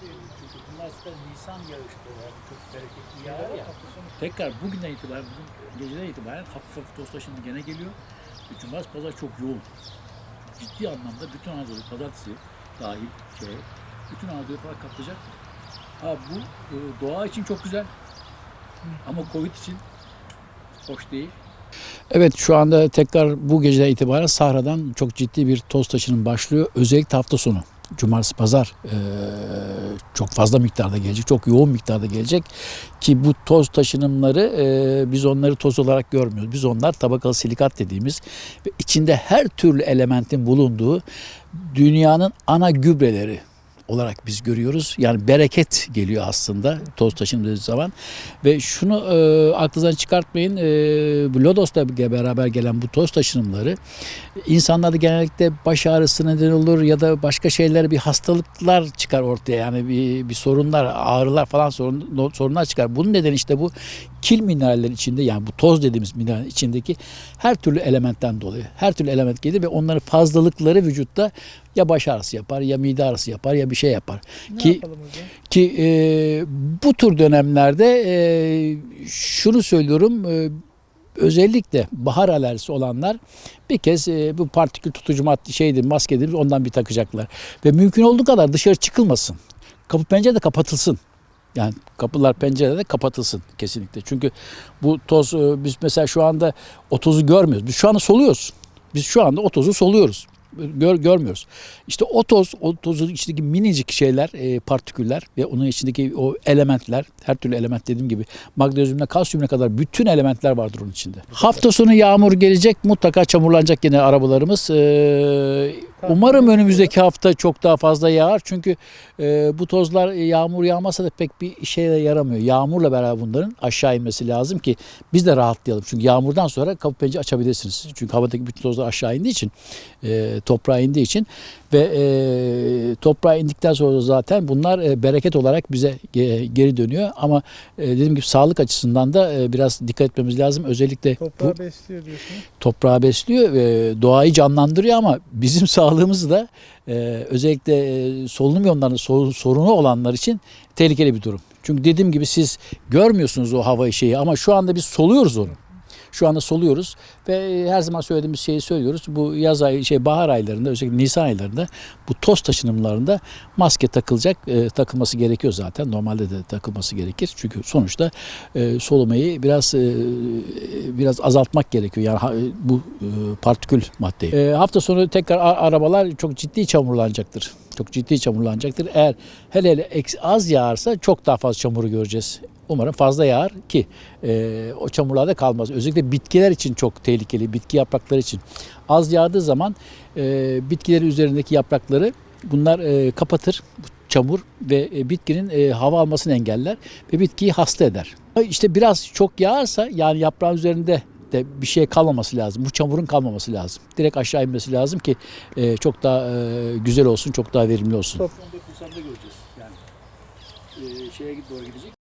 Çünkü bunlar da Nisan yağışları çok bereketli yağar ya. Tekrar bugünden itibaren, bugün geceden itibaren hafif hafif toz taşındı gene geliyor. Cumartesi pazar çok yoğun. Ciddi anlamda bütün Anadolu pazartesi dahil şey, bütün Anadolu kadar kaplayacak. Ha bu e, doğa için çok güzel. Ama Covid için hoş değil. Evet şu anda tekrar bu geceden itibaren Sahra'dan çok ciddi bir toz taşının başlıyor. Özellikle hafta sonu. Cumartesi, pazar eee, çok fazla miktarda gelecek, çok yoğun miktarda gelecek ki bu toz taşınımları eee, biz onları toz olarak görmüyoruz. Biz onlar tabakalı silikat dediğimiz ve içinde her türlü elementin bulunduğu dünyanın ana gübreleri olarak biz görüyoruz. Yani bereket geliyor aslında toz taşındığı zaman. Ve şunu e, aklınızdan çıkartmayın. E, Lodos'la beraber gelen bu toz taşınımları insanlarda genellikle baş ağrısı neden olur ya da başka şeyler bir hastalıklar çıkar ortaya. Yani bir, bir sorunlar, ağrılar falan sorun, sorunlar çıkar. Bunun nedeni işte bu kil minerallerin içinde yani bu toz dediğimiz mineral içindeki her türlü elementten dolayı. Her türlü element gelir ve onların fazlalıkları vücutta ya baş ağrısı yapar ya mide ağrısı yapar ya bir şey yapar. Ne Ki ki e, bu tür dönemlerde e, şunu söylüyorum e, özellikle bahar alerjisi olanlar bir kez e, bu partikül tutucu madde şeydir maskedir ondan bir takacaklar ve mümkün olduğu kadar dışarı çıkılmasın. Kapı pencere de kapatılsın. Yani kapılar pencereler de kapatılsın kesinlikle. Çünkü bu toz e, biz mesela şu anda o tozu görmüyoruz. Biz şu anda soluyoruz. Biz şu anda o tozu soluyoruz. Gör, görmüyoruz. İşte o toz, o tozun içindeki minicik şeyler, e, partiküller ve onun içindeki o elementler, her türlü element dediğim gibi magnezyumuna, kalsiyumuna kadar bütün elementler vardır onun içinde. Hafta sonu yağmur gelecek, mutlaka çamurlanacak yine arabalarımız. Ee, umarım önümüzdeki hafta çok daha fazla yağar çünkü e, bu tozlar e, yağmur yağmasa da pek bir işe yaramıyor. Yağmurla beraber bunların aşağı inmesi lazım ki biz de rahatlayalım. Çünkü yağmurdan sonra kapı pencere açabilirsiniz. Çünkü havadaki bütün tozlar aşağı indiği için, e, toprağa indiği için ve e, toprağa indikten sonra zaten bunlar e, bereket olarak bize ge- geri dönüyor. Ama e, dediğim gibi sağlık açısından da e, biraz dikkat etmemiz lazım. Özellikle bu Toprağı besliyor diyorsunuz. toprağı besliyor ve doğayı canlandırıyor ama bizim sağlığımızı da e, özellikle e, solunum yollarının so- sorunu olanlar için tehlikeli bir durum. Çünkü dediğim gibi siz görmüyorsunuz o havayı şeyi ama şu anda biz soluyoruz onu. Şu anda soluyoruz ve e, her zaman söylediğimiz şeyi söylüyoruz. Bu yaz ay şey bahar aylarında özellikle Nisan aylarında bu toz taşınımlarında maske takılacak, e, takılması gerekiyor zaten. Normalde de takılması gerekir. Çünkü sonuçta e, solumayı biraz e, biraz azaltmak gerekiyor. Yani ha- bu e, partikül maddeyi. E, hafta sonu tekrar arabalar çok ciddi çamurlanacaktır. Çok ciddi çamurlanacaktır. Eğer hele hele az yağarsa çok daha fazla çamuru göreceğiz. Umarım fazla yağar ki e, o çamurlarda kalmaz. Özellikle bitkiler için çok tehlikeli. Bitki yaprakları için. Az yağdığı zaman e, bitkilerin üzerindeki yaprakları bunlar e, kapatır çamur ve e, bitkinin e, hava almasını engeller ve bitkiyi hasta eder. İşte biraz çok yağarsa yani yaprağın üzerinde de bir şey kalmaması lazım. Bu çamurun kalmaması lazım. Direkt aşağı inmesi lazım ki e, çok daha e, güzel olsun, çok daha verimli olsun. Top- göreceğiz. Yani şeye doğru gidecek.